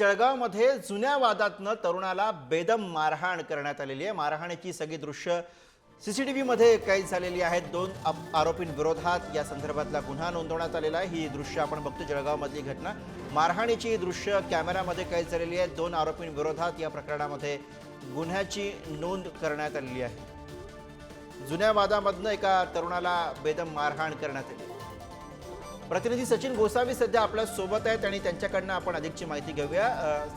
जळगावमध्ये जुन्या वादातनं तरुणाला बेदम मारहाण करण्यात आलेली आहे. मारहाणीची सगळी दृश्य टी वीमध्ये कैद झालेली आहेत. दोन आरोपींविरोधात या संदर्भातला गुन्हा नोंदवण्यात आलेला आहे. ही दृश्य आपण बघतो जळगावमधली घटना. मारहाणीची दृश्य कॅमेऱ्यामध्ये कैद झालेली आहेत दोन आरोपींविरोधात या प्रकरणामध्ये गुन्ह्याची नोंद करण्यात आलेली आहे. जुन्या वादामधनं एका तरुणाला बेदम मारहाण करण्यात आली. प्रतिनिधी सचिन गोसावी सध्या आपल्यासोबत आहेत आणि त्यांच्याकडनं आपण अधिकची माहिती घेऊया.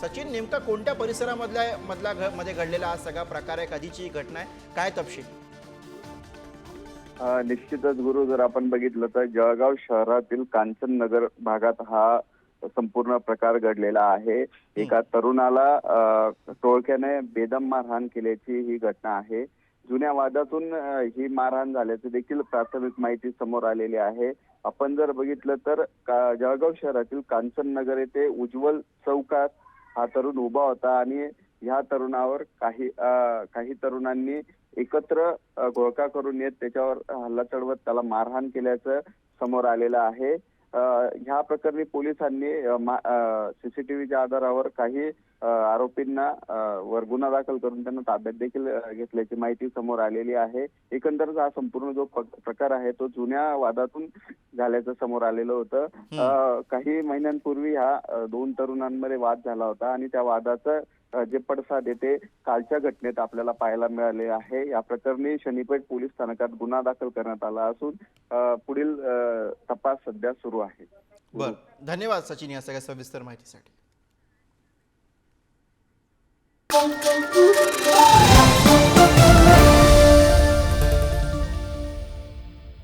सचिन नेमका कोणत्या परिसरामधल्या मधला घ- मध्ये घडलेला हा सगळा प्रकार आहे? कधीची घटना आहे? काय तपशील? निश्चितच गुरु जर आपण बघितलं तर जळगाव शहरातील कांचन नगर भागात हा संपूर्ण प्रकार घडलेला आहे. एका तरुणाला टोळक्याने बेदम मारहाण केल्याची ही घटना आहे. जुन्या वादातून ही मारहाण झाल्याचं देखील प्राथमिक माहिती समोर आलेली आहे. आपण जर बघितलं तर का- जळगाव शहरातील कांचन नगर येथे उज्ज्वल चौकात हा तरुण उभा होता आणि ह्या तरुणावर काही काही तरुणांनी एकत्र अ, घोळका करून येत त्याच्यावर हल्ला चढवत त्याला मारहाण केल्याचं समोर आलेलं आहे. ह्या प्रकरणी पोलिसांनी सीसीटीव्हीच्या आधारावर काही आरोपींना वर गुन्हा दाखल करून त्यांना ताब्यात देखील घेतल्याची माहिती समोर आलेली आहे. एकंदरच हा संपूर्ण जो प्रकार आहे तो जुन्या वादातून झाल्याचं समोर आलेलं होतं. काही महिन्यांपूर्वी ह्या दोन तरुणांमध्ये वाद झाला होता आणि त्या वादाचं जे पडसाद येते कालच्या घटनेत आपल्याला पाहायला मिळाले आहे. या प्रकरणी शनीपेठ पोलीस स्थानकात गुन्हा दाखल करण्यात आला असून पुढील तपास सध्या सुरू आहे. बर. धन्यवाद सचिन या सगळ्या सविस्तर माहितीसाठी.